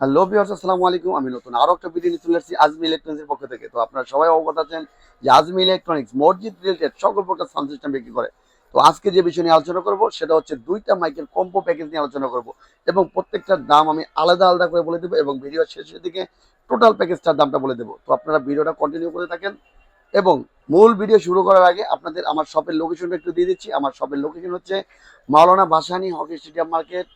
Hello viewers আসসালামু আলাইকুম। আমি নতুন আরও একটা ভিডিও নিয়ে চলে আসছি আজমি ইলেকট্রনিক্সের পক্ষ থেকে। তো আপনারা সবাই অবগত আছেন যে আজমি ইলেকট্রনিক্স মসজিদ রিলেটেড সকল প্রকার সাউন্ড সিস্টেম বিক্রি করে। তো আজকে যে বিষয় নিয়ে আলোচনা করব, সেটা হচ্ছে দুইটা মাইকের কম্পো প্যাকেজ নিয়ে আলোচনা করব। এবং প্রত্যেকটার দাম আমি আলাদা আলাদা করে বলে দেবো এবং ভিডিও শেষের দিকে টোটাল প্যাকেজটার দামটা বলে দেবো। তো আপনারা ভিডিওটা কন্টিনিউ করে থাকেন এবং মূল ভিডিও শুরু করার আগে আপনাদের আমার শপের লোকেশনটা একটু দিয়ে দিচ্ছি। আমার শপের লোকেশন হচ্ছে Maulana Bhasani hockey stadium market.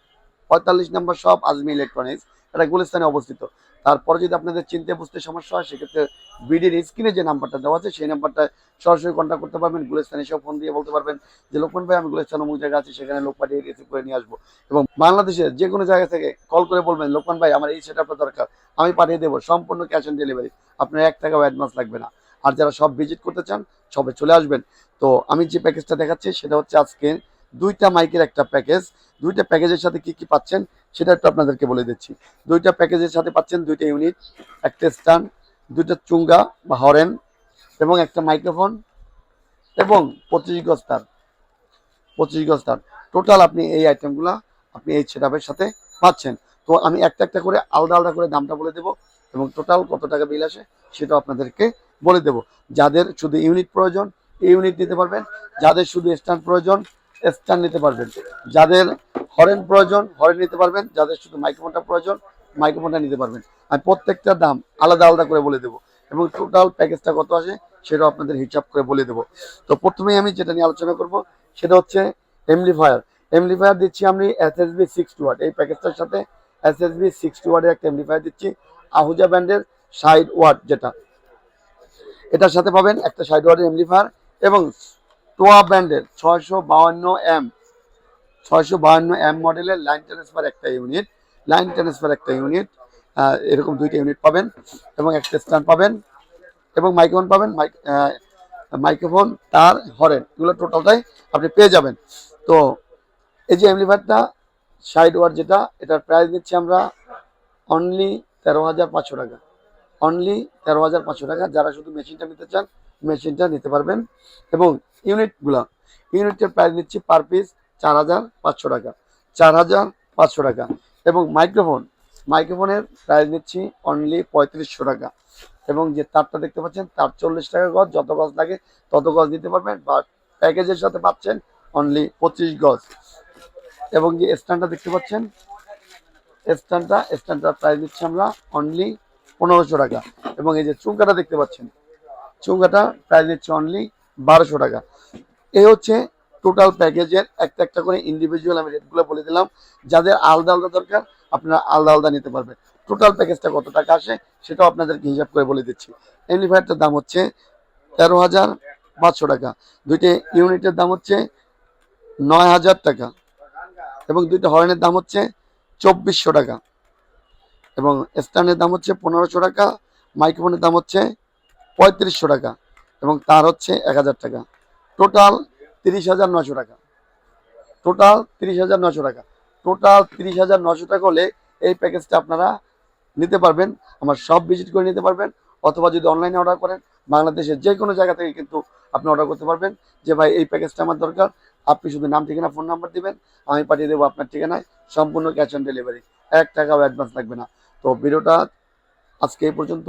পঁয়তাল্লিশ নম্বর শপ আজমি ইলেকট্রনিক্স এটা গুলিস্তানে অবস্থিত। তারপরে যদি আপনাদের চিনতে বুঝতে সমস্যা হয়, সেক্ষেত্রে বিডির স্ক্রিনে যে নাম্বারটা দেওয়া আছে, সেই নাম্বারটা সরাসরি কন্ট্যাক্ট করতে পারবেন। গুলিস্তানে এসেও ফোন দিয়ে বলতে পারবেন যে, লোকমান ভাই, আমি গুলিস্তান অমুক জায়গা আছি, সেখানে লোক পাঠিয়ে রিসিভ করে নিয়ে আসব। এবং বাংলাদেশের যে কোনো জায়গা থেকে কল করে বলবেন, লোকমান ভাই, আমার এই সেটআপটা দরকার, আমি পাঠিয়ে দেবো, সম্পূর্ণ ক্যাশ অন ডেলিভারি আপনার এক টাকাও অ্যাডভান্স লাগবে না। আর যারা সব ভিজিট করতে চান, সবে চলে আসবেন। তো আমি যে প্যাকেজটা দেখাচ্ছি, সেটা হচ্ছে আজকে দুইটা মাইকের একটা প্যাকেজ। দুইটা প্যাকেজের সাথে কি কি পাচ্ছেন সেটা একটু আপনাদেরকে বলে দিচ্ছি। দুইটা প্যাকেজের সাথে পাচ্ছেন দুইটা ইউনিট, একটা স্টান দুইটা চুঙ্গা বা হরেন এবং একটা মাইক্রোফোন এবং পঁচিশ গজ তার। পঁচিশ গজ তার। টোটাল আপনি এই আইটেমগুলো আপনি এই সেটআপের সাথে পাচ্ছেন। তো আমি একটা একটা করে আলাদা আলাদা করে দামটা বলে দেবো এবং টোটাল কত টাকা বিল আসে সেটাও আপনাদেরকে বলে দেবো। যাদের শুধু ইউনিট প্রয়োজন, এই ইউনিট নিতে পারবেন। যাদের শুধু স্ট্যান্ড প্রয়োজন স্ট্যান্ড নিতে পারবেন। যাদের হরেন প্রয়োজন, হরেন নিতে পারবেন। যাদের শুধু মাইক্রোফোনটা প্রয়োজন, মাইক্রোফোনটা নিতে পারবেন। আমি প্রত্যেকটার দাম আলাদা আলাদা করে বলে দেবো। এবং টোটাল প্যাকেজটা কত আসে সেটাও আপনাদের হিসাব করে বলে দেবো। তো প্রথমেই আমি যেটা নিয়ে আলোচনা করব, সেটা হচ্ছে এমলিফায়ার এমলিফায়ার দিচ্ছি আমি S S B six watt এই প্যাকেজটার সাথে এস এস বি সিক্স ওয়াটের একটা এমলিফায়ার দিচ্ছি আহুজা ব্র্যান্ডের সাইড ওয়াট যেটা। এটার সাথে পাবেন একটা সাইড ওয়াটের এমলিফায়ার এবং টোয়া ব্র্যান্ডের ছয়শো বাউান্ন এম, ছয়শো বাউান্ন এম মডেলের লাইন ট্রান্সফার একটা ইউনিট, লাইন ট্রান্সফার একটা ইউনিট এরকম দুইটা ইউনিট পাবেন এবং একটা স্ট্যান্ড পাবেন এবং মাইক্রোফোন পাবেন, মাইক মাইক্রোফোন, তার, হরেন, এগুলো টোটালটাই আপনি পেয়ে যাবেন। তো এই যে এমলিফায়ারটা সাইড ওয়ার যেটা, এটার প্রাইস দিচ্ছি আমরা অনলি তেরো হাজার পাঁচশো টাকা, অনলি তেরো হাজার পাঁচশো টাকা। যারা শুধু মেশিনটা নিতে চান মেশিনটা নিতে পারবেন। এবং ইউনিটগুলো, ইউনিটের প্রাইস নিচ্ছি পার পিস চার হাজার পাঁচশো টাকা, চার হাজার পাঁচশো টাকা। এবং মাইক্রোফোন মাইক্রোফোনের প্রাইস নিচ্ছি অনলি পঁয়ত্রিশশো টাকা। এবং যে তারটা দেখতে পাচ্ছেন, তার চল্লিশ টাকা গজ, যত গজ লাগে তত গজ দিতে পারবেন, বা প্যাকেজের সাথে পাচ্ছেন অনলি পঁচিশ গজ। এবং যে স্ট্যান্ডটা দেখতে পাচ্ছেন, স্ট্যান্ডটা, স্ট্যান্ডটার প্রাইস দিচ্ছি আমরা অনলি পনেরোশো টাকা। এবং এই যে চুঙ্কাটা দেখতে পাচ্ছেন চুঙ্গাটা প্রাইস দিচ্ছে অনলি বারোশো টাকা। এই হচ্ছে টোটাল প্যাকেজের একটা একটা করে ইন্ডিভিজুয়াল আমি রেটগুলো বলে দিলাম। যাদের আলাদা আলাদা দরকার, আপনারা আলাদা আলাদা নিতে পারবেন। টোটাল প্যাকেজটা কত টাকা আসে, সেটাও আপনাদেরকে হিসাব করে বলে দিচ্ছি। এমনিফায়ারটার দাম হচ্ছে তেরো হাজার পাঁচশো টাকা। দুইটি ইউনিটের দাম হচ্ছে নয় হাজার টাকা। এবং দুইটা হরেনের দাম হচ্ছে চব্বিশশো টাকা। এবং স্ট্যান্ডের দাম হচ্ছে পনেরোশো টাকা। মাইক্রোফোনের দাম হচ্ছে পঁয়ত্রিশশো টাকা এবং তার হচ্ছে এক হাজার টাকা। টোটাল তিরিশ হাজার নশো টাকা। টোটাল তিরিশ হাজার নশো টাকা। টোটাল তিরিশ হাজার নশো টাকা হলে এই প্যাকেজটা আপনারা নিতে পারবেন। আমার সব ভিজিট করে নিতে পারবেন অথবা যদি অনলাইনে অর্ডার করেন, বাংলাদেশের যে কোনো জায়গা থেকে কিন্তু আপনি অর্ডার করতে পারবেন। যে ভাই, এই প্যাকেজটা আমার দরকার। আপনি শুধু নাম, ঠিকানা ফোন নাম্বার দিবেন। আমি পাঠিয়ে দেবো আপনার ঠিকানায়। সম্পূর্ণ ক্যাশ অন ডেলিভারি এক টাকাও অ্যাডভান্স লাগবে না। তো ভিডিওটা আজকে এই পর্যন্ত।